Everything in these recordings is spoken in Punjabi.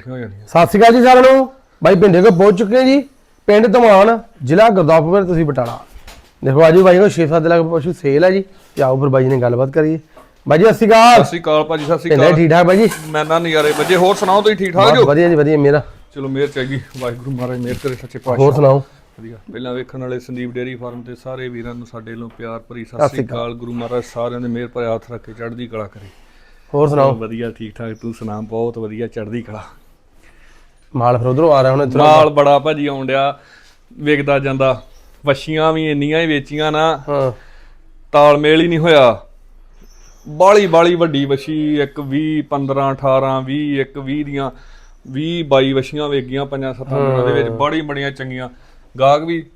ਸਤਿ ਸ਼੍ਰੀ ਅਕਾਲ ਜੀ ਸਾਰਿਆਂ ਨੂੰ। ਬਾਈ ਪਿੰਡੇ ਕੋ ਪਹੁੰਚ ਚੁੱਕੇ ਹਾਂ ਜੀ। ਪਿੰਡ ਧਮਾਨ ਜ਼ਿਲ੍ਹਾ ਗੁਰਦਾਸਪੁਰ ਤੁਸੀਂ ਬਟਾਲਾ। ਦੇਖੋ ਵੀ ਬਾਈ ਕੋ 6-7 ਲੱਖ ਪਸ਼ੂ ਸੇਲ ਹੈ ਜੀ। ਤੇ ਆਓ ਫਿਰ ਬਾਈ ਨੇ ਗੱਲਬਾਤ ਕਰੀਏ। ਬਾਈ ਜੀ ਸਤਿ ਸ਼੍ਰੀ ਸਤਿ ਅਕਾਲ ਸ਼੍ਰੀ ਅਕਾਲ ਭਾਜੀ ਸਤਿ ਸ਼੍ਰੀ ਅਕਾਲ। ਠੀਕ ਠਾਕ ਬਾਈ ਜੀ? ਮੈਂ ਨਾ ਨਜ਼ਾਰੇ ਬੱਜੇ ਹੋਰ ਸੁਣਾਓ ਤੁਸੀਂ ਠੀਕ ਠਾਕ ਬਹੁਤ ਜੋ? ਵਧੀਆ ਜੀ ਵਧੀਆ ਮੇਰਾ। ਚਲੋ ਮਿਹਰ ਚਾਹੀਦੀ। ਵਾਹਿਗੁਰੂ ਮਹਾਰਾਜ ਮਿਹਰ ਕਰੇ ਸੱਚੇ ਹੋਰ ਪਾਤਸ਼ਾਹ ਸੁਣਾਓ? ਵਧੀਆ। ਪਹਿਲਾਂ ਵੇਖਣ ਵਾਲੇ ਸੰਦੀਪ ਡੇਰੀ ਫਾਰਮ ਤੇ ਸਾਰੇ ਵੀਰਾਂ ਨੂੰ ਸਾਡੇ ਵੱਲੋਂ ਪਿਆਰ ਭਰੀ ਸਤਿ ਸਤਿ ਸ਼੍ਰੀ ਅਕਾਲ। ਗੁਰੂ ਮਹਾਰਾਜ ਸਾਰਿਆਂ ਦੇ ਮਿਹਰ ਭਰੇ ਹੱਥ ਰੱਖ ਕੇ ਚੜ੍ਹਦੀ ਕਲਾ ਕਰੇ। ਹੋਰ ਸੁਣਾਓ? ਵਧੀਆ ਠੀਕ ਠਾਕ ਤੂੰ ਸੁਣਾ ਬਹੁਤ ਵਧੀਆ ਚੜ੍ਹਦੀ ਕਲਾ। ਮਾਲ ਫਿਰ ਉਧਰੋਂ ਆ ਰਿਹਾ ਹੁਣ ਇੱਧਰੋਂ। ਮਾਲ ਬੜਾ ਭਾਜੀ ਆਉਣ ਡਿਆ ਵਿਕਦਾ ਜਾਂਦਾ। ਵਸ਼ੀਆਂ ਵੀ ਇੰਨੀਆਂ ਹੀ ਵੇਚੀਆਂ ਨਾ। ਹਾਂ। ਤਾਲਮੇਲ ਹੀ ਨਹੀਂ ਹੋਇਆ। ਬਾਲੀ ਬਾਲੀ ਵੱਡੀ ਵਸ਼ੀ ਇੱਕ 20 15 18 20 ਇੱਕ 20 ਦੀਆਂ। 20 22 ਵਸ਼ੀਆਂ ਵੇਗੀਆਂ ਪੰਜਾਂ ਸੱਤਾਂ ਦਿਨਾਂ ਦੇ ਵਿੱਚ ਬੜੀ ਬੜੀਆਂ ਚੰਗੀਆਂ। ਗਾਹਕ ਵੀ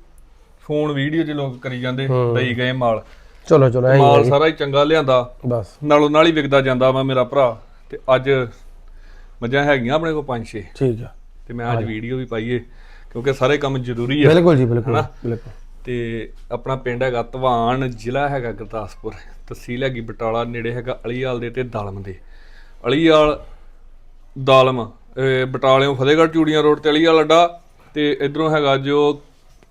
ਫੋਨ ਵੀਡੀਓ 'ਚ ਲੋਕ ਕਰੀ ਜਾਂਦੇ ਦਈ ਗਏ ਮਾਲ। ਚਲੋ ਚਲੋ ਐਂ ਮਾਲ ਸਾਰਾ ਹੀ ਚੰਗਾ ਲਿਆਂਦਾ। ਬਸ। ਨਾਲੋਂ ਨਾਲ ਹੀ ਵਿਕਦਾ ਜਾਂਦਾ ਵਾ ਮੇਰਾ ਭਰਾ। ਤੇ ਅੱਜ ਮੱਝਾਂ ਹੈਗੀਆਂ ਆਪਣੇ ਕੋਲ ਪੰਜ ਛੇ। ਠੀਕ ਆ। ਤੇ ਮੈਂ ਅੱਜ ਵੀਡੀਓ ਵੀ ਪਾਈਏ ਕਿਉਂਕਿ ਸਾਰੇ ਕੰਮ ਜ਼ਰੂਰੀ ਆ ਬਿਲਕੁਲ ਜੀ ਬਿਲਕੁਲ ਬਿਲਕੁਲ। ਤੇ ਆਪਣਾ ਪਿੰਡ ਹੈਗਾ ਧਵਾਨ ਜ਼ਿਲ੍ਹਾ ਹੈਗਾ ਗੁਰਦਾਸਪੁਰ ਤਹਿਸੀਲ ਹੈਗੀ ਬਟਾਲਾ ਨੇੜੇ ਹੈਗਾ ਅਲੀਵਾਲ ਦੇ ਤੇ ਦਾਲਮ ਦੇ। ਅਲੀਵਾਲ ਦਾਲਮ ਬਟਾਲਿਓਂ ਫਤਿਹਗੜ੍ਹ ਚੂੜੀਆਂ ਰੋਡ ਤੇ ਅਲੀਵਾਲ ਅੱਡਾ ਤੇ ਇਧਰੋਂ ਹੈਗਾ ਜੋ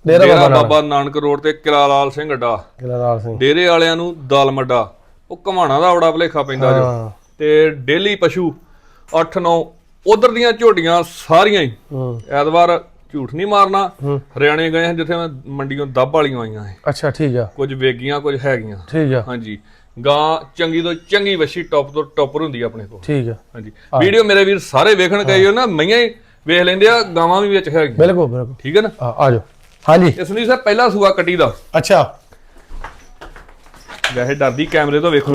ਡੇਰਾ ਬਾਬਾ ਨਾਨਕ। ਰੋਡ ਤੇ ਕਿਲਾ ਲਾਲ ਸਿੰਘ ਅੱਡਾ। ਗਿਲਾਰਾਲ ਸਿੰਘ। ਡੇਰੇ ਵਾਲਿਆਂ ਨੂੰ ਦਾਲਮ ਅੱਡਾ। ਉਹ ਘਮਾਣਾ ਦਾ ਬੜਾ ਭਲੇਖਾ ਪੈਂਦਾ ਜੋ। ਹਾਂ। ਤੇ ਡੇਲੀ ਪਸ਼ੂ 8-9 ਉਧਰ ਦੀਆਂ ਝੋਟੀਆਂ ਸਾਰੀਆਂ ਹੀ। ਐਤਵਾਰ ਝੂਠ ਨਹੀਂ ਮਾਰਨਾ। ਹਰਿਆਣੇ ਗਏ ਹਾਂ ਜਿੱਥੇ ਮੈਂ ਮੰਡੀੋਂ ਦੱਬ ਵਾਲੀਆਂ ਆਈਆਂ ਹੈ। ਅੱਛਾ ਠੀਕ ਆ। ਕੁਝ ਵੇਗੀਆਂ ਕੁਝ ਹੈਗੀਆਂ। ਠੀਕ ਆ। ਹਾਂਜੀ। ਗਾਂ ਚੰਗੀ ਤੋਂ ਚੰਗੀ ਵਸ਼ੀ ਟੌਪ ਤੋਂ ਟੌਪਰ ਹੁੰਦੀ ਆ ਆਪਣੇ ਕੋਲ। ਠੀਕ ਆ। ਹਾਂਜੀ। ਵੀਡੀਓ ਮੇਰੇ ਵੀਰ ਸਾਰੇ ਵੇਖਣ ਗਏ ਹੋ। ਨਾ ਮਈਆਂ ਹੀ ਵੇਖ ਲੈਂਦੇ ਆ ਗਾਵਾਂ ਵੀ ਵਿੱਚ ਹੈਗੀਆਂ। ਬਿਲਕੁਲ ਬਿਲਕੁਲ। ਠੀਕ ਹੈ ਨਾ? ਆ ਜਾਓ। ਹਾਂਜੀ। ਇਸ ਲਈ ਸਰ ਪਹਿਲਾ ਸੂਆ ਕੱਟੀ ਦਾ। ਅੱਛਾ। ਵੈਸੇ ਡਰਦੀ ਕੈਮਰੇ ਤੋਂ ਵੇਖੋ।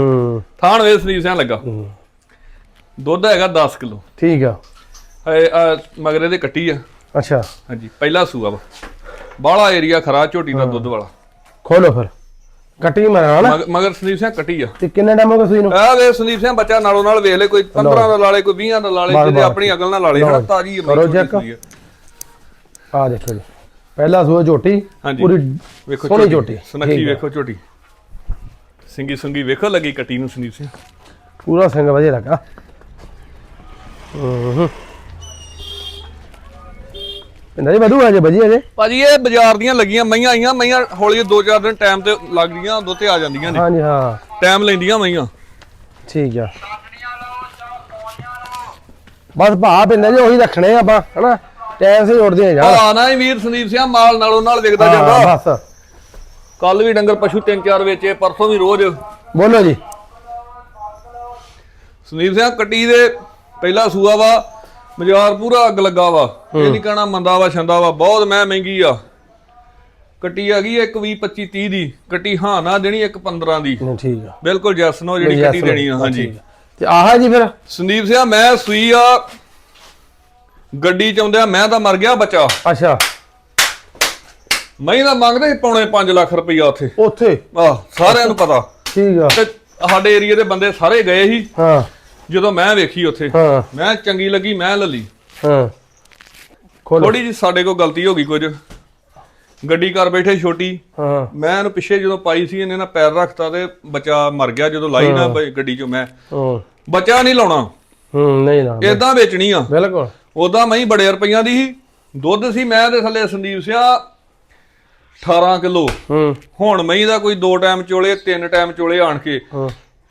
ਥਾਣ ਵੇ ਸਨੀਪ ਸਿਆਂ ਲੱਗਾ। ਦੁੱਧ ਹੈਗਾ 10 ਕਿਲੋ। ਠੀਕ ਆ। ਮਗਰੇ ਦੇ ਕੱਟੀ ਆ। ਅੱਛਾ। ਹਾਂਜੀ ਪਹਿਲਾ ਸੂਆ ਵਾ। ਬਾਹਲਾ ਏਰੀਆ ਖਰਾ ਝੋਟੀ ਦਾ ਦੁੱਧ ਵਾਲਾ। ਖੋਲੋ ਫਿਰ। ਕੱਟੀ ਮਾਰਾ ਨਾ ਮਗ- ਮਗਰ ਸੰਦੀਪ ਸਿੰਘ ਕੱਟੀ ਆ। ਤੇ ਕਿੰਨੇ ਟਾਈਮ ਹੋ ਗਿਆ ਸੂਈ ਨੂੰ? ਆ ਵੇ ਸੰਦੀਪ ਸਿੰਘ ਬੱਚਾ ਨਾਲੋਂ ਨਾਲ ਵੇਖ ਲੈ ਕੋਈ 15 ਦਾ ਲਾ ਲੇ ਕੋਈ 20 ਦਾ ਲਾ ਲੇ ਬਸ, ਜਿਹਦੇ। ਆਪਣੀ ਅਕਲ ਨਾਲ ਲਾ ਲੇ ਹਨਾ ਤਾਜੀ ਹੈ ਕਰੋ check। ਆ। ਦੇਖੋ ਜੀ। ਪਹਿਲਾ ਸੂਆ ਝੋਟੀ ਹਾਂਜੀ। ਪੂਰੀ ਵੇਖੋ ਸੋਹਣੀ ਝੋਟੀ। ਸੁਨੱਖੀ ਠੀਕ ਆ। ਵੇਖੋ ਝੋਟੀ। ਸਿੰਗੀ ਸੁੰਗੀ ਵੇਖੋ ਲੱਗੀ ਕੱਟੀ ਨੂੰ ਸੰਦੀਪ ਸਿੰਘ। ਪੂਰਾ ਸਿੰਘ ਵਧੀਆ ਲੱਗਾ। ਪਿੰਡਾ ਜੀ ਵਧੂ ਅਜੇ ਵਧੀਆ ਜੇ। ਭਾਜੀ ਇਹ ਬਾਜ਼ਾਰ ਦੀਆਂ ਲੱਗੀਆਂ ਮਈਆਂ ਆਈਆਂ ਮਈਆਂ ਹੌਲੀ 2-4 ਦਿਨ ਟਾਈਮ ਤੇ ਲੱਗਦੀਆਂ ਉਦੋਂ ਤੇ ਆ ਜਾਂਦੀਆਂ ਨੇ। ਹਾਂਜੀ ਹਾਂ। ਟਾਈਮ ਲੈਂਦੀਆਂ ਮਈਆਂ। ਠੀਕ ਆ। ਬਸ ਭਾ ਪਿੰਡਾ ਜੀ ਉਹੀ ਰੱਖਣੇ ਆ ਆਪਾਂ ਹਨਾ? ਟਾਈਮ ਸੇ ਉੜਦੇ ਜਾ ਆ ਨਾ ਹੀ ਵੀਰ ਸੰਦੀਪ ਸਿੰਘ ਮਾਲ ਨਾਲੋਂ ਨਾਲ ਵਿਕਦਾ ਹਾਂ ਜਾਂਦਾ ਬਸ। ਕੱਲ ਵੀ ਡੰਗਰ ਪਸ਼ੂ ਤਿੰਨ ਚਾਰ ਵੇਚੇ ਪਰਸੋਂ ਵੀ ਰੋਜ਼। ਬੋਲੋ ਜੀ। ਸੰਦੀਪ ਸਿੰਘ ਕੱਟੀ ਦੇ ਪਹਿਲਾ ਸੂਆ ਵਾ ਬਾਜ਼ਾਰ ਪੂਰਾ ਅੱਗ ਲੱਗਾ ਵਾ। ਇਹ ਨਹੀਂ ਕਹਿਣਾ ਮੰਦਾ ਵਾ ਛੰਦਾ ਵਾ ਬਹੁਤ ਮੈਂ ਮਹਿੰਗੀ ਆ। ਕੱਟੀ ਆ ਗਈ ਇੱਕ 20 25 30 ਦੀ ਕੱਟੀ ਹਾਂ ਨਾ ਦੇਣੀ ਇੱਕ 15 ਦੀ। ਠੀਕ ਆ। ਬਿਲਕੁਲ ਜੈਸ ਨੋ ਜਿਹੜੀ ਕੱਟੀ ਦੇਣੀ ਆ ਹਾਂਜੀ। ਆ। ਤੇ ਆਹ ਜੀ ਫਿਰ? ਸੰਦੀਪ ਸਿੰਘ ਮੈਂ ਸੂਈ ਆ ਗੱਡੀ ਚ ਆਉਂਦਿਆਂ ਮੈਂ ਤਾਂ ਮਰ ਗਿਆ ਬੱਚਾ। ਅੱਛਾ। ਤਾਂ ਮੰਗਦੇ ਪੌਣੇ 5 ਲੱਖ ਰੁਪਈਆ ਉੱਥੇ। ਉੱਥੇ? ਆਹ ਸਾਰਿਆਂ ਨੂੰ ਪਤਾ। ਠੀਕ ਆ। ਤੇ ਸਾਡੇ ਏਰੀਆ ਦੇ ਬੰਦੇ ਸਾਰੇ ਗਏ ਸੀ। ਹਾਂ। ਜਦੋਂ ਮੈਂ ਵੇਖੀ ਉੱਥੇ ਹਾਂ। ਮੈਂ ਚੰਗੀ ਲੱਗੀ ਮੈਂ ਲੱਲੀ। ਹਾਂ। ਖੋਲੋ ਥੋੜੀ ਜੀ ਸਾਡੇ ਕੋਲ ਗਲਤੀ ਹੋ ਗਈ ਕੁਝ। ਗੱਡੀ ਕਰ ਬੈਠੇ ਛੋਟੀ ਹਾਂ। ਮੈਂ ਇਹਨੂੰ ਪਿੱਛੇ ਜਦੋਂ ਪਾਈ ਸੀ ਇਹਨੇ ਨਾ ਪੈਰ ਰੱਖਤਾ ਤੇ ਬੱਚਾ ਮਰ ਗਿਆ ਜਦੋਂ ਲਾਈ ਨਾ ਗੱਡੀ ਚੋਂ ਮੈਂ। ਹੂੰ ਬੱਚਾ ਨਹੀਂ ਲਾਉਣਾ। ਹੂੰ ਨਹੀਂ ਨਾ ਇਦਾਂ ਵੇਚਣੀ ਆ। ਬਿਲਕੁਲ। ਉਦਾਂ ਮੈਂ ਹੀ ਬੜੇ ਰੁਪਈਆਂ ਦੀ ਸੀ। ਦੁੱਧ ਸੀ ਮੈਂ ਦੇ ਥੱਲੇ ਸੰਦੀਪ ਸਿਆ 18 ਕਿਲੋ। ਹੂੰ। ਹੁਣ ਮਹੀਂ ਦਾ ਕੋਈ ਦੋ ਟਾਈਮ ਚੋਲੇ ਤਿੰਨ ਟਾਈਮ ਚੋਲੇ ਆਣ ਕੇ। ਹਾਂ।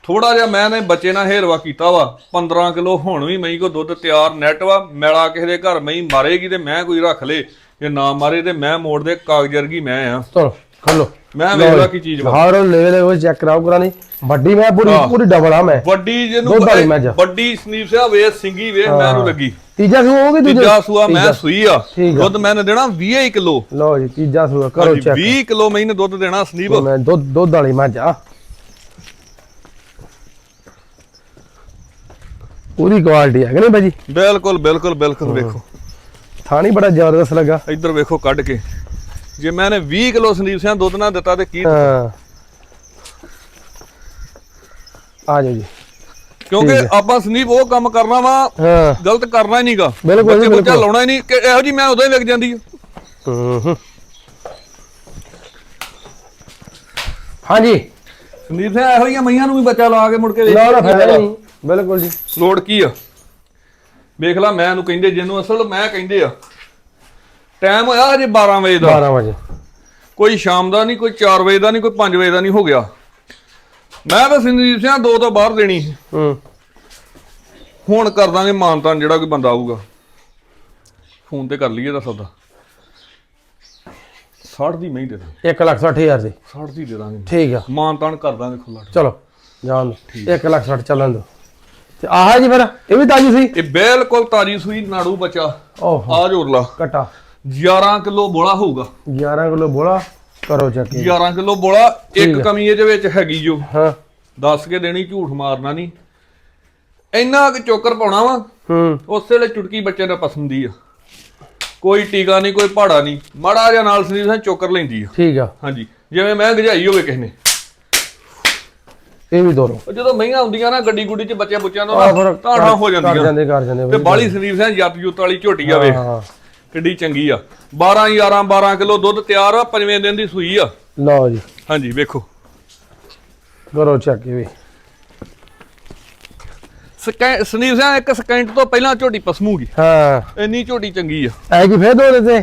ਥੋੜਾ ਜਿਹਾ ਮੈਂ ਨੇ ਬੱਚੇ ਨਾਲ ਹੇਰਵਾ ਕੀਤਾ ਵਾ। 15 ਕਿਲੋ ਹੁਣ ਵੀ ਮਹੀਂ ਕੋ ਦੁੱਧ ਤਿਆਰ ਨੈਟ ਵਾ। ਮੈਲਾ ਕਿਸੇ ਦੇ ਘਰ ਮਹੀਂ ਮਾਰੇਗੀ ਤੇ ਮੈਂ ਕੋਈ ਰੱਖ ਲੇ। ਜੇ ਨਾ ਮਾਰੇ ਤੇ ਮੈਂ ਮੋੜ ਦੇ ਕਾਗਜ਼ ਵਰਗੀ ਮੈਂ ਆ। ਚਲੋ ਖੋਲੋ। ਮੈਂ ਵੇਖ ਲਾ ਕੀ ਚੀਜ਼ ਵਾ। ਹਾਰ ਲੈਵਲ ਉਹ ਚੈੱਕ ਕਰਾਓ ਕਰਾਣੀ ਵੱਡੀ ਮੈਂ ਪੂਰੀ ਪੂਰੀ ਡਬਲ ਆ ਮੈਂ। ਵੱਡੀ ਜਿਹਨੂੰ। ਵੱਡੀ ਸੰਦੀਪ ਸਿਆ ਵੇ ਸਿੰਗੀ ਵੇ ਮੈਨੂੰ ਲੱਗੀ। ਤੀਜਾ ਸੂ ਹੋਊਗੀ ਦੂਜਾ? ਤੀਜਾ ਸੂਆ ਮੈਂ ਸੂਈ ਆ। ਦੁੱਧ ਮੈਨੇ ਦੇਣਾ 20 ਕਿਲੋ। ਲਓ ਜੀ ਤੀਜਾ ਸੂ ਕਰੋ ਚੈੱਕ 20 ਕਿਲੋ ਮੈਨੇ ਦੁੱਧ ਦੇਣਾ ਸੰਦੀਪ ਮੈਂ ਦੁੱਧ ਦੁੱਧ ਵਾਲੀ ਮੱਝ ਆ ਪੂਰੀ ਕੁਆਲਿਟੀ ਹੈ ਕਿ ਨਹੀਂ ਭਾਜੀ ਬਿਲਕੁਲ ਬਿਲਕੁਲ ਬਿਲਕੁਲ ਵੇਖੋ। ਥਾਣੀ ਬੜਾ ਜ਼ਬਰਦਸਤ ਲੱਗਾ। ਇੱਧਰ ਵੇਖੋ ਕੱਢ ਕੇ। ਜੇ ਮੈਨੇ 20 ਕਿਲੋ ਸੰਦੀਪ ਸਿੰਘ ਦੁੱਧ ਨਾ ਦਿੱਤਾ ਤੇ ਕੀ ਹਾਂ। ਆ ਜਾਓ ਜੀ। ਕਿਉਂਕਿ ਆਪਾਂ ਸੰਦੀਪ ਉਹ ਕੰਮ ਕਰਨਾ ਵਾ ਗਲਤ ਕਰਨਾ ਹੀ ਨਹੀਂਗਾ। ਬੱਚੇ ਬੱਚਾ। ਲਾਉਣਾ ਹੀ ਨਹੀਂ ਕਿ ਇਹੋ ਜੀ ਮੈਂ ਉਦੋਂ ਹੀ ਵਿਕ ਜਾਂਦੀ ਆ। ਹੂੰ ਹੂੰ। ਹਾਂਜੀ। ਸੰਦੀਪ ਸਿੰਘ ਇਹੋ ਜਿਹੀਆਂ ਮਈਆਂ ਨੂੰ ਵੀ ਬੱਚਾ ਲਾ ਕੇ ਮੁੜ ਕੇ ਵੇਚ ਨਾ ਨਾ ਫਾਇਦਾ ਨਹੀਂ ਬਿਲਕੁਲ ਜੀ। ਲੋੜ ਕੀ ਆ? ਵੇਖ ਲੈ ਮੈਂ ਇਹਨੂੰ ਕਹਿੰਦੇ ਜਿਹਨੂੰ ਅਸਲ ਮੈਂ ਕਹਿੰਦੇ ਆ। ਟਾਈਮ ਹੋਇਆ ਅਜੇ 12 ਵਜੇ ਦਾ। 12 ਵਜੇ। ਕੋਈ ਸ਼ਾਮ ਦਾ ਨਹੀਂ ਕੋਈ 4 ਵਜੇ ਦਾ ਨਹੀਂ ਕੋਈ 5 ਵਜੇ ਦਾ ਨਹੀਂ ਹੋ ਗਿਆ। ਮੈਂ ਤਾਂ ਸਿੰਧਜੀਤ ਸਿੰਘ ਦੋ ਤੋਂ ਬਾਹਰ ਦੇਣੀ ਸੀ। ਹੂੰ। ਹੁਣ ਕਰ ਦਾਂਗੇ ਮਾਨਤਾਨ ਜਿਹੜਾ ਕੋਈ ਬੰਦਾ ਆਊਗਾ। ਫੋਨ ਤੇ ਕਰ ਲਈਏ ਦਾ ਸੌਦਾ। 60 ਦੀ ਮੈਂ ਹੀ ਦੇ ਦਾਂਗੇ। 1 ਲੱਖ 60 ਹਜ਼ਾਰ ਦੀ। 60 ਦੀ ਦੇ ਦਾਂਗੇ। ਠੀਕ ਆ। ਮਾਨਤਾਨ ਕਰ ਦਾਂਗੇ ਖੁੱਲਾ ਚਲੋ ਦੋ 1 ਲੱਖ 60 ਚੱਲਣ ਦੋ ਤੇ ਆਹ ਜੀ ਫਿਰ ਇਹ ਵੀ ਤਾਜੀ ਸੀ ਇਹ ਬਿਲਕੁਲ ਤਾਜੀ ਸੂਈ ਨਾੜੂ ਬੱਚਾ ਓਹ ਆ ਜੋਰ ਲਾ। ਕਟਾ 11 ਕਿਲੋ ਬੋਲਾ ਹੋਊਗਾ। 11 ਕਿਲੋ ਬੋਲਾ ਕਰੋ ਚੱਕ 11 ਕਿਲੋ ਬੋਲਾ ਇੱਕ। ਕਮੀ ਇਹਦੇ ਵਿੱਚ ਹੈਗੀ ਜੋ। ਹਾਂ। ਦੱਸ ਕੇ ਦੇਣੀ ਝੂਠ ਮਾਰਨਾ ਨਹੀਂ। ਇੰਨਾ ਕਿ ਚੋਕਰ ਪਾਉਣਾ ਵਾ ਹੂੰ। ਉਸ ਵੇਲੇ ਚੁਟਕੀ ਬੱਚੇ ਦਾ ਪਸੰਦੀ ਆ। ਕੋਈ ਟੀਕਾ ਨਹੀਂ ਕੋਈ ਪਹਾੜਾ ਨਹੀਂ। ਮਾੜਾ ਜਿਹਾ ਨਾਲ ਸਰੀਰ ਨਾਲ ਚੋਕਰ ਲੈਂਦੀ ਆ। ਠੀਕ ਆ। ਹਾਂਜੀ ਜਿਵੇਂ ਮੈਂ ਗਜਾਈ ਹੋਵੇ ਕਿਸੇ ਨੇ। ਇਹ ਵੀ ਦੋਰੋ ਉਹ ਜਦੋਂ ਮਹੀਆਂ ਹੁੰਦੀਆਂ ਨਾ ਗੱਡੀ ਗੁੱਡੀ 'ਚ ਬੱਚਿਆਂ ਬੁੱਚਿਆਂ ਨੂੰ ਤਾਣਾ ਹੋ ਕਰ ਜਾਂਦੀਆਂ ਜਾਂਦੇ ਕਰ ਜਾਂਦੇ ਤੇ ਬਾਲੀ ਸਰੀਰ ਸਿੰਘ ਜੱਤ ਜੁੱਤ ਵਾਲੀ ਝੋਟੀ ਆਵੇ ਹਾਂ ਕਿੱਡੀ ਚੰਗੀ ਆ। 12 11 12 ਕਿਲੋ ਦੁੱਧ ਤਿਆਰ ਆ ਪੰਜਵੇਂ ਦਿਨ ਦੀ ਸੂਈ ਆ। ਲਓ ਜੀ। ਹਾਂਜੀ ਵੇਖੋ। ਕਰੋ ਚੱਕ ਇਹ ਵੀ ਸਕੈ ਸਿੰਘ ਇੱਕ ਸਕਿੰਟ ਤੋਂ ਪਹਿਲਾਂ ਝੋਟੀ ਪਸਮੂਗੀ। ਹਾਂ। ਇੰਨੀ ਝੋਟੀ ਚੰਗੀ ਆ। ਐ ਕੀ ਫੇਰ ਦੋ ਤੇ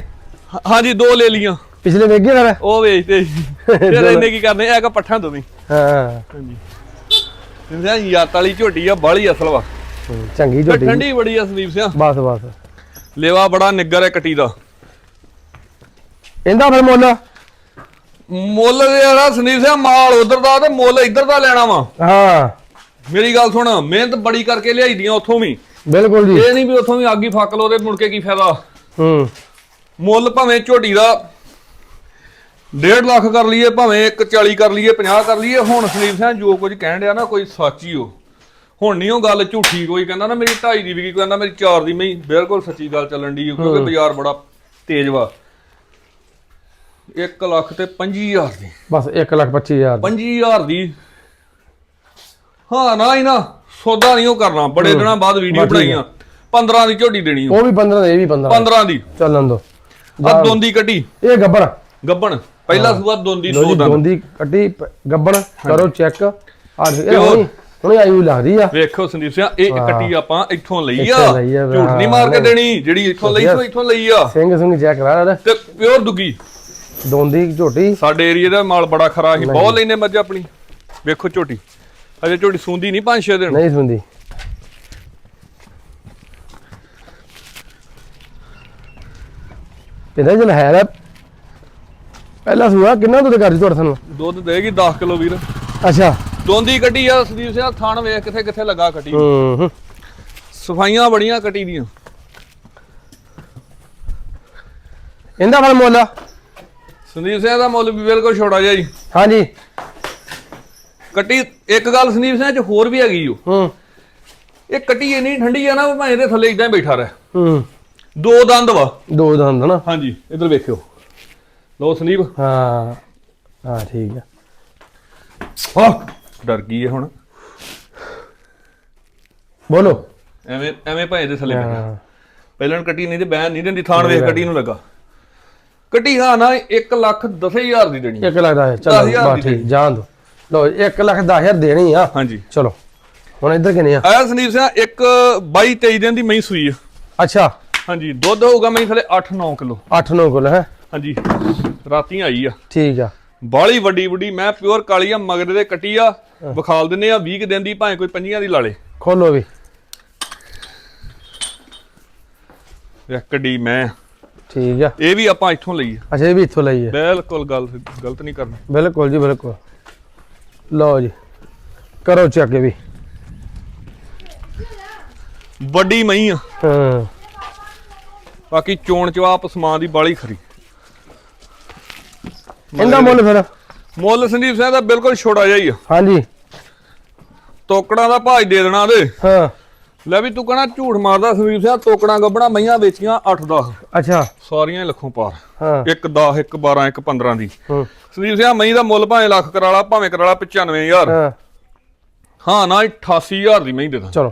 ਹਾਂ- ਹਾਂਜੀ ਦੋ ਲੈ ਲੀਆਂ ਪਿਛਲੇ ਵੇਗੇ ਫਿਰ ਉਹ ਵੇਚਦੇ ਫਿਰ ਇਹਨੇ ਕੀ ਕਰਨੇ? ਆ ਕਿ ਪੱਠਾਂ ਦੋਵੇਂ। ਹਾਂ। ਹਾਂਜੀ। ਸਿੰਧਿਆ ਯਾਤ ਵਾਲੀ ਝੋਟੀ ਆ ਬਾਲੀ ਅਸਲ ਵਾ। ਚੰਗੀ ਝੋਟੀ। ਠੰਡੀ ਬੜੀ ਆ ਸੰਦੀਪ ਸਿੰਘ ਬਸ ਬਸ। ਲੇਵਾ ਬੜਾ ਨਿੱਗਰ ਹੈ ਕੱਟੀ ਦਾ। ਇਹਦਾ ਫਿਰ ਮੁੱਲ? ਮੁੱਲ ਜਿਹੜਾ ਸੰਦੀਪ ਸਿੰਘ ਮਾਲ ਉਧਰ ਦਾ ਤੇ ਮੁੱਲ ਇੱਧਰ ਦਾ ਲੈਣਾ ਵਾ। ਹਾਂ। ਮੇਰੀ ਗੱਲ ਸੁਣ ਮਿਹਨਤ ਬੜੀ ਕਰਕੇ ਲਿਆਈ ਦੀਆਂ ਉੱਥੋਂ ਵੀ। ਬਿਲਕੁਲ ਜੀ। ਇਹ ਨਹੀਂ ਵੀ ਉੱਥੋਂ ਵੀ ਹੀ ਫੱਕ ਲੋ ਤੇ ਮੁੜ ਕੇ ਕੀ ਫਾਇਦਾ। ਹੂੰ। ਮੁੱਲ ਭਾਵੇਂ ਝੋਟੀ ਦਾ 1.5 ਲੱਖ ਕਰ ਲਈਏ ਭਾਵੇਂ 140 ਕਰ ਲਈਏ 50 ਕਰ ਲਈਏ ਹੁਣ ਸੰਦੀਪ ਸਿੰਘ ਜੋ ਕੁਝ ਕਹਿਣ ਡਿਆ ਨਾ ਕੋਈ ਸੱਚ ਹੀ ਹੋ ਹੁਣ ਨਹੀਂ ਉਹ ਗੱਲ ਝੂਠੀ ਕੋਈ ਕਹਿੰਦਾ ਨਾ ਮੇਰੀ 2.5 ਦੀ ਵਿਕੀ ਕੋਈ ਕਹਿੰਦਾ ਮੇਰੀ 4 ਦੀ ਮੈਂ ਬਿਲਕੁਲ ਸੱਚੀ ਗੱਲ ਚੱਲਣ ਦੀ ਕਿਉਂਕਿ ਬਾਜ਼ਾਰ ਬੜਾ ਤੇਜ਼ ਵਾ। 1 ਲੱਖ ਤੇ 25000 ਦੀ। ਬਸ 1 ਲੱਖ 25000 25000 ਦੀ। ਹਾਂ ਨਾ ਹੀ ਨਾ ਸੌਦਾ ਨਹੀਂ ਉਹ ਕਰਨਾ। ਬੜੇ ਦਿਨਾਂ ਬਾਅਦ ਵੀਡੀਓ ਬਣਾਈਆਂ। 15 ਦੀ ਝੋਟੀ ਦੇਣੀ ਉਹ ਵੀ 15 ਦੇ ਇਹ ਵੀ 15 15 ਦੀ। ਚੱਲਣ ਦੋ। ਆ ਦੋਂਦੀ ਕੱਢੀ। ਇਹ ਗੱਬੜ ਗੱਬਣ। ਪਹਿਲਾ ਸੂਆ ਦੋਂਦੀ ਲੋ ਦੋ ਜੀ ਦੰਦ ਦੋਂਦੀ ਕੱਟੀ ਪ- ਗੱਬੜ ਕਰੋ ਚੈੱਕ। ਆ ਇਹ ਉਹ- ਹੁਣੀ ਹੁਣੀ ਆਈ ਹੋਈ ਲੱਗਦੀ ਆ। ਵੇਖੋ ਸੰਦੀਪ ਸਿੰਘ ਇਹ ਕੱਟੀ ਆਪਾਂ ਇੱਥੋਂ ਲਈ ਆ। ਇੱਥੋਂ ਲਈ ਆ, ਝੂਠ ਨਹੀਂ ਮਾਰ ਕੇ ਦੇਣੀ ਜਿਹੜੀ ਇੱਥੋਂ ਲਈ ਸੋ ਇੱਥੋਂ ਲਈ ਆ। ਸਿੰਘ ਸਿੰਘ ਚੈੱਕ ਕਰਾ ਲੈ ਤੇ ਪਿਓਰ ਦੁੱਗੀ। ਦੋਂਦੀ ਝੋਟੀ। ਸਾਡੇ ਏਰੀਆ ਦਾ ਮਾਲ ਬੜਾ ਖਰਾ ਸੀ ਬਹੁਤ ਲੈਨੇ ਮੱਝ ਆਪਣੀ। ਵੇਖੋ ਝੋਟੀ। ਅਜੇ ਝੋਟੀ ਸੂੰਦੀ ਨਹੀਂ ਪੰਜ ਛੇ ਦਿਨ। ਨਹੀਂ ਸੁਣਦੀ ਪਿੰਦਾ ਜਲ ਹੈ ਰੇ ਪਹਿਲਾ ਸੂਆ ਕਿੰਨਾ ਦੁੱਧ ਕਰਦੀ ਤੁਹਾਡੇ ਸਾਨੂੰ? ਦੁੱਧ ਦੇਗੀ 10 ਕਿਲੋ ਵੀਰ। ਅੱਛਾ। ਦੋਂਦੀ ਕੱਟੀ ਆ ਸੰਦੀਪ ਸਿੰਘ ਥਾਣ ਵੇਖ ਕਿੱਥੇ ਕਿੱਥੇ ਲੱਗਾ ਕੱਟੀ ਹੂੰ। ਸਫਾਈਆਂ ਬੜੀਆਂ ਕੱਟੀ ਦੀਆਂ। ਇਹਦਾ ਫਿਰ ਮੁੱਲ? ਸੰਦੀਪ ਸਿੰਘ ਦਾ ਮੁੱਲ ਵੀ ਬਿਲਕੁਲ ਛੋਟਾ ਜਿਹਾ ਜੀ। ਹਾਂਜੀ। ਕੱਟੀ ਇੱਕ ਗੱਲ ਸੰਦੀਪ ਸਿੰਘ ਚ ਹੋਰ ਵੀ ਹੈਗੀ ਓ। ਹੂੰ। ਇਹ ਕੱਟੀ ਇੰਨੀ ਠੰਡੀ ਆ ਨਾ ਭਾਵੇਂ ਇਹਦੇ ਥੱਲੇ ਇਦਾਂ ਬੈਠਾ ਰਹਿ। ਹੂੰ। ਦੋ ਦੰਦ ਵਾ। ਦੋ ਦੰਦ ਨਾ। ਹਾਂਜੀ ਇੱਧਰ ਵੇਖਿਓ। ਲੋ ਸੰਦੀਪ। ਹਾਂ ਹਾਂ ਠੀਕ ਆ। ਆਹ ਡਰ ਗਈ ਹੈ ਹੁਣ। ਬੋਲੋ। ਐਵੇਂ ਐਵੇਂ ਭਾਵੇਂ ਇਹਦੇ ਥੱਲੇ ਹਾਂ। ਪਹਿਲਾਂ ਕੱਟੀ ਨਹੀਂ ਤੇ ਬੈਨ ਨਹੀਂ ਦਿੰਦੀ ਥਾਣ ਵੇਖ ਕੱਟੀ ਨੂੰ ਲੱਗਾ। ਕੱਟੀ ਹਾਂ ਨਾ 1 ਲੱਖ 10000 ਦੀ ਦੇਣੀ 1 ਲੱਖ ਦਾ ਦਸ ਚਲੋ ਹਜ਼ਾਰ ਬਸ ਦੀ ਠੀਕ ਜਾਣ ਦੋ। ਲੋ 1 ਲੱਖ 10000 ਦੇਣੀ ਆ। ਹਾਂਜੀ। ਚਲੋ ਹੁਣ ਇੱਧਰ ਕਿੰਨੇ ਆ? ਆਇਆ ਸੰਦੀਪ ਸਿੰਘ ਇੱਕ 22 23 ਦਿਨ ਦੀ ਮਈ ਸੂਈ ਆ। ਅੱਛਾ। ਹਾਂਜੀ ਦੁੱਧ ਹੋਊਗਾ ਮਈ ਥੱਲੇ 8-9 ਕਿਲੋ। 8-9 ਕੋਲ ਹੈ? ਹਾਂਜੀ ਰਾਤੀ ਆਈ ਆ। ਠੀਕ ਆ। ਬਾਲੀ ਵੱਡੀ ਵੱਡੀ ਮੈਂ ਪਿਓਰ ਕਾਲੀ ਆ ਮਗਰ ਦੇ ਕੱਟੀ ਆ। ਵਿਖਾਲ ਦਿੰਨੇ ਆ 20 ਕੁ ਦਿਨ ਦੀ ਭਾਵੇਂ ਕੋਈ ਪੰਜੀਆਂ ਦੀ ਲਾਲੇ ਖੋਲੋ ਵੀ। ਕੱਡੀ ਮੈਂ। ਠੀਕ ਆ। ਇਹ ਵੀ ਆਪਾਂ ਇੱਥੋਂ ਲਈ ਆ। ਅੱਛਾ ਇਹ ਵੀ ਇੱਥੋਂ ਲਈ ਹੈ ਬਿਲਕੁਲ ਗੱਲ ਗਲਤ ਨਹੀਂ ਕਰਨੀ। ਬਿਲਕੁਲ ਜੀ ਬਿਲਕੁਲ। ਲਓ ਜੀ ਕਰੋ ਚੱਕ ਵੀ। ਵੱਡੀ ਮਈ ਆ। ਹਾਂ। ਬਾਕੀ ਚੋਣ ਚਵਾਪ ਸਮਾਨ ਦੀ ਬਾਲੀ ਖਰੀ। ਇਹਦਾ ਮੁੱਲ ਫਿਰ। ਮੁੱਲ ਸੰਦੀਪ ਸਿੰਘ ਦਾ ਬਿਲਕੁਲ ਛੋਟਾ ਜਿਹਾ ਹੀ ਆ। ਹਾਂਜੀ। ਤੋਕੜਾਂ ਦਾ ਭਾਜ ਦੇ ਦੇਣਾ ਦੇ ਹਾਂ। ਲੈ ਵੀ ਤੂੰ ਕਹਣਾ ਝੂਠ ਮਾਰਦਾ ਸੰਦੀਪ ਸਿੰਘ ਤੋਕੜਾਂ ਗੱਬਣਾ ਮਈਆਂ ਵੇਚੀਆਂ 8-10 ਅੱਛਾ। ਸਾਰੀਆਂ ਲੱਖੋਂ ਪਾਰ। ਹਾਂ। ਇੱਕ 10 ਇੱਕ 12 ਇੱਕ 15 ਦੀ। ਹੂੰ। ਸੰਦੀਪ ਸਿੰਘ ਮਈ ਦਾ ਮੁੱਲ ਭਾਵੇਂ ਲੱਖ ਕਰਾਲਾ ਭਾਵੇਂ ਕਰਾਲਾ 95000 ਹਾਂ। ਹਾਂ ਨਾ 88000 ਦੀ ਮਈ ਦੇ ਦਾਂ ਚਲੋ।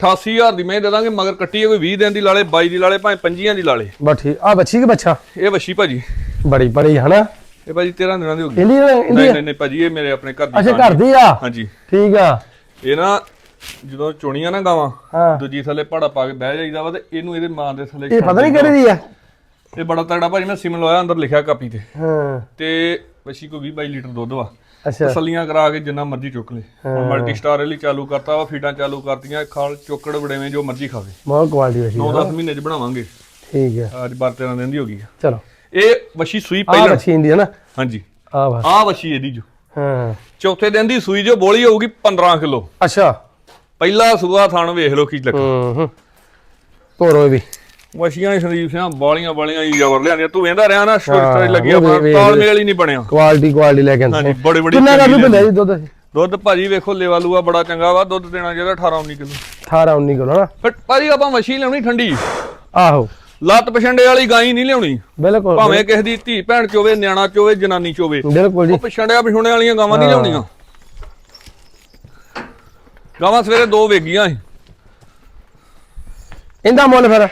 88000 ਦੀ ਮੈਂ ਦੇ ਦਾਂਗੇ ਮਗਰ ਕੱਟੀ ਕੋਈ 20 ਦਿਨ ਦੀ ਲਾਲੇ 22 ਦੀ ਲਾਲੇ ਭਾਵੇਂ 25 ਦੀ ਲਾਲੇ। ਠੀਕ। ਆ ਬੱਚੀ ਕਿ ਬੱਚਾ ਇਹ ਵਸ਼ੀ ਭਾਜੀ। ਬੜੀ ਬੜੀ ਹਨਾ ਇਹ ਭਾਜੀ 13 ਦਿਨਾਂ ਦੀ ਹੋ ਗਈ। ਇੰਦੀ ਨਹੀਂ ਨਹੀਂ ਨਹੀਂ ਭਾਜੀ ਇਹ ਮੇਰੇ ਆਪਣੇ ਘਰ ਦੀ ਅੱਛਾ ਘਰ ਦੀ ਆ? ਹਾਂਜੀ। ਠੀਕ ਆ। ਇਹ ਨਾ ਜਦੋਂ ਚੁਣੀਆਂ ਨਾ ਗਾਵਾਂ ਦੂਜੀ ਥੱਲੇ ਪਹਾੜਾ ਪਾ ਕੇ ਬਹਿ ਜਾਈਦਾ ਵਾ ਤੇ ਇਹਨੂੰ ਇਹਦੇ ਮਾਂ ਦੇ ਥੱਲੇ ਇਹ ਪਤਾ ਨਹੀਂ। ਕਿਹੜੀ ਦੀ ਆ? ਇਹ ਬੜਾ ਤਗੜਾ ਭਾਜੀ ਮੈਂ ਸਿਮ ਲਵਾਇਆ ਅੰਦਰ ਲਿਖਿਆ ਕਾਪੀ ਤੇ। ਹਾਂ। ਤੇ ਵਸ਼ੀ ਕੋ 20 22 ਲੀਟਰ ਦੁੱਧ ਵਾ। ਅੱਛਾ। ਤਸੱਲੀਆਂ ਕਰਾ ਕੇ ਜਿੰਨਾ ਮਰਜ਼ੀ ਚੁੱਕ ਲੇ। ਮਲਟੀ ਸਟਾਰ ਵਾਲੀ ਚਾਲੂ ਕਰਤਾ ਵਾ ਫੀਡਾਂ ਚਾਲੂ ਕਰਤੀਆਂ ਖਾਲ ਚੋਕੜ ਵੜੇਵੇਂ ਜੋ ਮਰਜ਼ੀ ਖਾਵੇ। ਬਹੁਤ ਕੁਆਲਿਟੀ ਵਸ਼ੀ 9-10 ਮਹੀਨੇ ਚ ਬਣਾਵਾਂਗੇ। ਠੀਕ ਹੈ ਅੱਜ 12 ਦਿਨ ਦੀ ਹੋ ਗਈ। ਚਲੋ। ਇਹ ਵਸ਼ੀ ਸੂਈ ਆ ਪਹਿਲਾਂ ਵਸ਼ੀ ਇੰਦੀ ਹੈ ਨਾ? ਹਾਂਜੀ। ਆ ਵਾ ਆਹ ਵਸ਼ੀ ਇਹਦੀ ਜੋ। ਹਾਂ। ਚੌਥੇ ਦਿਨ ਦੀ ਸੂਈ ਜੋ ਬੋਲੀ ਹੋਊਗੀ 15 ਕਿਲੋ। ਅੱਛਾ। ਪਹਿਲਾ ਸੂਆ ਥਣ ਵੇਖ ਲਓ ਕੀ ਲੱਗਾ। ਹੂੰ ਹੂੰ। ਤੋਰੋ ਇਹ ਵੀ। ਵਸ਼ੀਆਂ ਸ਼ਰੀਫ ਸਿਆਂ ਬਾਲੀਆਂ ਬਾਲੀਆਂ ਹੀ ਜ਼ਬਰ ਲਿਆਂਦੀਆਂ। ਤੂੰ ਵੇਂਦਾ ਰਿਹਾ ਨਾ ਸਟੋਰੀ ਹਾਂ, ਲੱਗੀ ਉਹ ਵੇ- ਤਾਲਮੇਲ ਹੀ ਨਹੀਂ ਬਣਿਆ। ਕੁਆਲਿਟੀ ਕੁਆਲਿਟੀ ਲੈ ਕੇ ਹਾਂਜੀ ਆਂਦੇ ਬੜੇ ਬੜੇ ਕਿੰਨਾ ਕਰ ਚੰਗੀ ਦੂ ਜੀ ਦੁੱਧ? ਦੁੱਧ ਭਾਜੀ ਵੇਖੋ ਲੇਵਾ ਲੂਆ ਬੜਾ ਚੰਗਾ ਵਾ। ਦੁੱਧ ਦੇਣਾ ਜਿਹੜਾ 18 19 ਕਿਲੋ। 18 19 ਕਿਲੋ ਨਾ। ਪਰ ਭਾਜੀ ਆਪਾਂ ਵਸ਼ੀ ਲਿਆਉਣੀ ਠੰਡੀ। ਆਹੋ। ਲੱਤ ਪਛੰਡੇ ਵਾਲੀ ਗਾਈ ਨਹੀਂ ਲਿਆਉਣੀ। ਬਿਲਕੁਲ। ਭਾਵੇਂ ਕਿਸੇ ਦੀ ਧੀ ਭੈਣ ਚੋਵੇ ਨਿਆਣਾ ਚੋਵੇ ਜਨਾਨੀ ਚੋਵੇ। ਬਿਲਕੁਲ ਜੀ। ਪਛੰਡਿਆ ਪਛੁੰਡੇ ਵਾਲੀਆਂ ਗਾਵਾਂ ਨਹੀਂ। ਲਿਆਉਣੀਆਂ। ਗਾਵਾਂ ਸਵੇਰੇ ਦੋ ਵੇਗੀਆਂ ਸੀ। ਇਹਦਾ ਮੁੱਲ ਫਿਰ?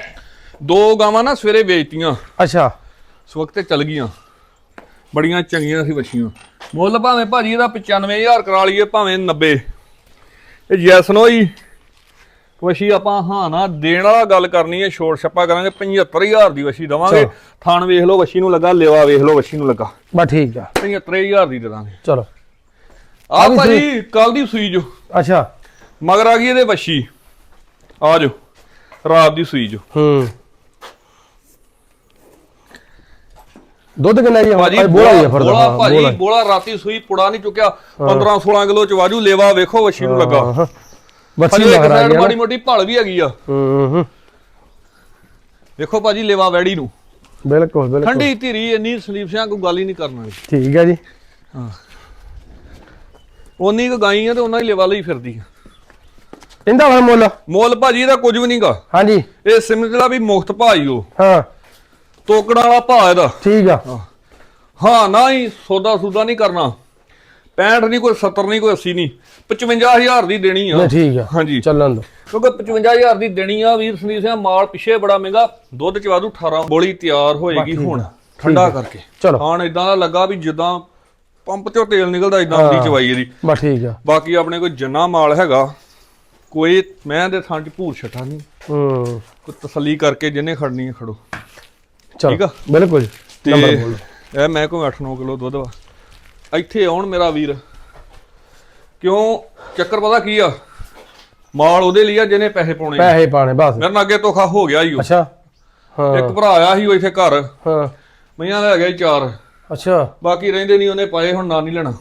ਦੋ ਗਾਵਾਂ ਨਾ ਸਵੇਰੇ ਵੇਚਤੀਆਂ। ਅੱਛਾ। ਇਸ ਵਕਤ ਤੇ ਚਲ ਗਈਆਂ। ਬੜੀਆਂ ਚੰਗੀਆਂ ਸੀ ਬੱਚੀਆਂ ਮੁੱਲ ਭਾਵੇਂ ਭਾਜੀ ਇਹਦਾ 95000 ਕਰਾ ਲਈਏ ਭਾਵੇਂ 90 ਇਹ ਹੀ। ਵਸ਼ੀ ਆਪਾਂ ਹਾਂ ਨਾ ਦੇਣ ਵਾਲਾ ਗੱਲ ਕਰਨੀ ਹੈ ਛੋੜ ਛੱਪਾ ਕਰਾਂਗੇ 75000 ਦੀ ਵਸ਼ੀ ਦਵਾਂਗੇ। ਥਾਣ ਵੇਖ ਲਓ ਵਸ਼ੀ ਨੂੰ ਲੱਗਾ ਲੇਵਾ ਵੇਖ ਲਓ ਵਸ਼ੀ ਨੂੰ ਲੱਗਾ। ਬਸ ਠੀਕ ਆ 75000 ਦੀ ਦੇ ਦਾਂਗੇ। ਚਲੋ। ਆ ਭਾਜੀ ਕੱਲ ਦੀ ਸੂਈ ਜੋ। ਅੱਛਾ। ਮਗਰ ਆ ਗਈ ਇਹਦੇ ਵਸ਼ੀ। ਆ ਜੋ ਰਾਤ ਦੀ ਸੂਈ ਜੋ। ਹੂੰ। ਦੁੱਧ ਕਿੰਨਾ ਜੀ? ਭਾਜੀ ਬੋਲਾ ਹੀ ਆ ਫਿਰ ਬੋਲਾ ਭਾਜੀ ਬੋਲਾ। ਰਾਤੀ ਸੂਈ ਪੁੜਾ ਨਹੀਂ ਚੁੱਕਿਆ। 15 16 ਕਿਲੋ ਚ ਵਾਜੂ ਲੇਵਾ ਵੇਖੋ ਵਸ਼ੀ ਨੂੰ ਲੱਗਾ। ਬੱਚੀ ਮਗਰ ਆ ਗਿਆ ਮਾੜੀ ਮੋਟੀ ਭਲ ਵੀ ਹੈਗੀ ਆ। ਹੂੰ ਹੂੰ। ਵੇਖੋ ਭਾਜੀ ਲੇਵਾ ਵੈੜੀ ਨੂੰ। ਬਿਲਕੁਲ ਬਿਲਕੁਲ। ਠੰਡੀ ਧੀਰੀ ਇੰਨੀ ਸਲੀਪ ਸਿਆਂ ਕੋਈ ਗੱਲ ਹੀ ਨਹੀਂ ਕਰਨਾ ਠੀਕ ਹੈ ਜੀ। ਉਨੀ ਕੁ ਗਾਈ ਆ ਤੇ ਉਹਨਾਂ ਹੀ ਲੇਵਾ ਲਈ ਫਿਰਦੀ ਆ। ਇਹਦਾ ਫਿਰ ਮੁੱਲ? ਮੁੱਲ ਭਾਜੀ ਇਹਦਾ ਕੁਝ ਵੀ ਨਹੀਂਗਾ। ਹਾਂਜੀ। ਇਹ ਸਿਮਟਲਾ ਵੀ ਮੁਖਤ ਭਾਈ ਉਹ ਹਾਂ। ਤੋਕੜਾ ਵਾਲਾ ਭਾ ਇਹਦਾ। ਠੀਕ ਆ। ਹਾਂ। ਨਾ ਹੀ ਸੌਦਾ ਸੂਦਾ ਨਹੀਂ ਕਰਨਾ। 65 ਨਹੀਂ ਕੋਈ 70 ਨਹੀਂ ਕੋਈ 80 ਨਹੀਂ 55000 ਦੀ ਦੇਣੀ ਆ। ਨਹੀਂ ਠੀਕ ਆ। ਹਾਂਜੀ। ਚੱਲਣ ਦੋ। ਕਿਉਂਕਿ 55000 ਦੀ ਦੇਣੀ ਆ ਵੀਰ ਸੰਦੀਪ ਸਿੰਘ ਮਾਲ ਪਿੱਛੇ ਬੜਾ ਮਹਿੰਗਾ ਦੁੱਧ ਚ ਵਾਧੂ 18 ਬੋਲੀ ਤਿਆਰ ਹੋਏਗੀ ਹੁਣ ਠੰਡਾ ਕਰਕੇ। ਚਲੋ। ਖਾਣ ਇਦਾਂ ਦਾ ਲੱਗਾ ਵੀ ਜਿੱਦਾਂ ਪੰਪ ਚੋਂ ਤੇਲ ਨਿਕਲਦਾ ਇਦਾਂ ਦੀ ਚਵਾਈ ਇਹਦੀ। ਬਸ ਠੀਕ ਆ। ਬਾਕੀ ਆਪਣੇ ਕੋਲ ਜਿੰਨਾ ਮਾਲ ਹੈਗਾ ਕੋਈ ਮੈਂ ਦੇ ਥਾਂ ਚ ਭੂਰ ਛਟਾ ਨਹੀਂ ਹੂੰ। ਕੋਈ ਤਸੱਲੀ ਕਰਕੇ ਜਿੰਨੇ ਖੜਨੀ ਹੈ ਖੜੋ। ਚਲੋ। ਠੀਕ ਆ। ਬਿਲਕੁਲ। ਤੇ ਨੰਬਰ ਬੋਲੋ ਇਹ ਮੈਂ ਕੋਈ 8-9 ਕਿਲੋ ਦੁੱਧ ਵਾ। ਇੱਥੇ ਆਉਣ ਮੇਰਾ ਵੀਰ। ਕਿਉਂ? ਚੱਕਰ ਪਤਾ ਕੀ ਆ? ਮਾਲ ਉਹਦੇ ਲਈ ਆ ਜਿਹਨੇ ਪੈਸੇ ਪਾਉਣੇ ਆ। ਪੈਸੇ ਪਾਣੇ ਬਸ। ਮੇਰੇ ਨਾਲ ਅੱਗੇ ਧੋਖਾ ਹੋ ਗਿਆ ਹੀ ਉਹ ਅੱਛਾ। ਹਾਂ। ਇੱਕ ਭਰਾ ਆਇਆ ਸੀ ਉਹ ਇੱਥੇ ਘਰ। ਹਾਂ। ਮਈਆਂ ਲੈ ਗਿਆ ਸੀ ਚਾਰ। ਅੱਛਾ। ਬਾਕੀ ਰਹਿੰਦੇ ਨਹੀਂ ਉਹਨੇ ਪਾਏ ਹੁਣ ਨਾ ਨਹੀਂ ਲੈਣਾ।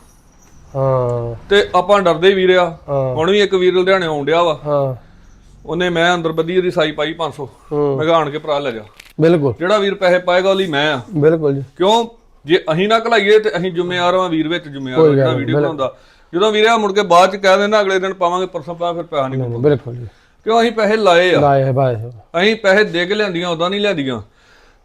ਹਾਂ। ਤੇ ਆਪਾਂ ਡਰਦੇ ਵੀਰ ਆ। ਹਾਂ। ਹੁਣ ਵੀ ਇੱਕ ਵੀਰ ਲੁਧਿਆਣੇ ਆਉਣ ਡਿਆ ਵਾ। ਹਾਂ। ਉਹਨੇ ਮੈਂ ਅੰਦਰ ਬੱਦੀ ਉਹਦੀ ਸਾਈ ਪਾਈ 500 ਹੂੰ। ਮੈਂ ਕਿਹਾ ਆਣ ਕੇ ਭਰਾ ਲੈ ਜਾ। ਬਿਲਕੁਲ। ਜਿਹੜਾ ਵੀਰ ਪੈਸੇ ਪਾਏਗਾ ਉਹ ਲਈ ਮੈਂ ਆ। ਬਿਲਕੁਲ ਜੀ। ਕਿਉਂ? ਜੇ ਅਸੀਂ ਨਾ ਘਲਾਈਏ ਤੇ ਅਸੀਂ ਜ਼ਿੰਮੇਵਾਰ ਆ ਵੀਰ ਵਿੱਚ ਜ਼ਿੰਮੇਵਾਰ ਕੋਈ ਗੱਲ ਨਹੀਂ, ਵੀਡੀਓ ਬਣਾਉਂਦਾ। ਜਦੋਂ ਵੀਰੇ ਮੁੜ ਕੇ ਬਾਅਦ ਚ ਕਹਿ ਦਿੰਦਾ ਅਗਲੇ ਦਿਨ ਪਾਵਾਂਗੇ ਪਰਸੋਂ ਪਾ ਫਿਰ ਪੈਸਾ ਨਹੀਂ ਨਹੀਂ, ਬਿਲਕੁਲ ਜੀ। ਕਿਉਂ ਅਸੀਂ ਪੈਸੇ ਲਾਏ ਆ? ਲਾਏ ਹੈ ਬਾਏ ਅਸੀਂ ਪੈਸੇ ਦੇ ਕੇ ਲਿਆਂਦੀਆਂ ਉਦਾਂ ਨਹੀਂ ਲਿਆਂਦੀਆਂ।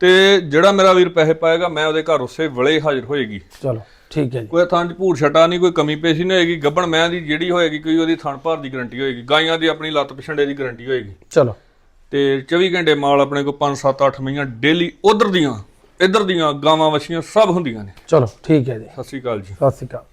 ਤੇ ਜਿਹੜਾ ਮੇਰਾ ਵੀਰ ਪੈਸੇ ਪਾਏਗਾ ਮੈਂ ਉਹਦੇ ਘਰ ਉਸੇ ਵੇਲੇ ਹਾਜ਼ਰ ਹੋਏਗੀ। ਚਲੋ ਠੀਕ ਹੈ ਜੀ। ਕੋਈ ਥਾਂ 'ਚ ਭੂਰ ਛਟਾ ਨਹੀਂ ਕੋਈ ਕਮੀ ਪੇਸ਼ੀ ਨਹੀਂ ਹੋਏਗੀ। ਗੱਬਣ ਮੈਂ ਦੀ ਜਿਹੜੀ ਹੋਏਗੀ ਕੋਈ ਉਹਦੀ ਥਣ ਭਾਰ ਦੀ ਗਾਰੰਟੀ ਹੋਏਗੀ। ਗਾਈਆਂ ਦੀ ਆਪਣੀ ਲੱਤ ਪਿਛੰਡੇ ਦੀ ਗਾਰੰਟੀ ਹੋਏਗੀ। ਚਲੋ। ਤੇ 24 ਘੰਟੇ ਮਾਲ ਆਪਣੇ ਕੋਲ 5 7 8 ਮਹੀਆਂ ਡੇਲੀ ਉਧਰ ਦੀਆਂ। ਇੱਧਰ ਦੀਆਂ ਗਾਵਾਂ ਵਛੀਆਂ ਸਭ ਹੁੰਦੀਆਂ ਨੇ। ਚਲੋ ਠੀਕ ਹੈ ਜੀ। ਸਤਿ ਸ਼੍ਰੀ ਅਕਾਲ ਜੀ। ਸਤਿ ਸ਼੍ਰੀ ਅਕਾਲ।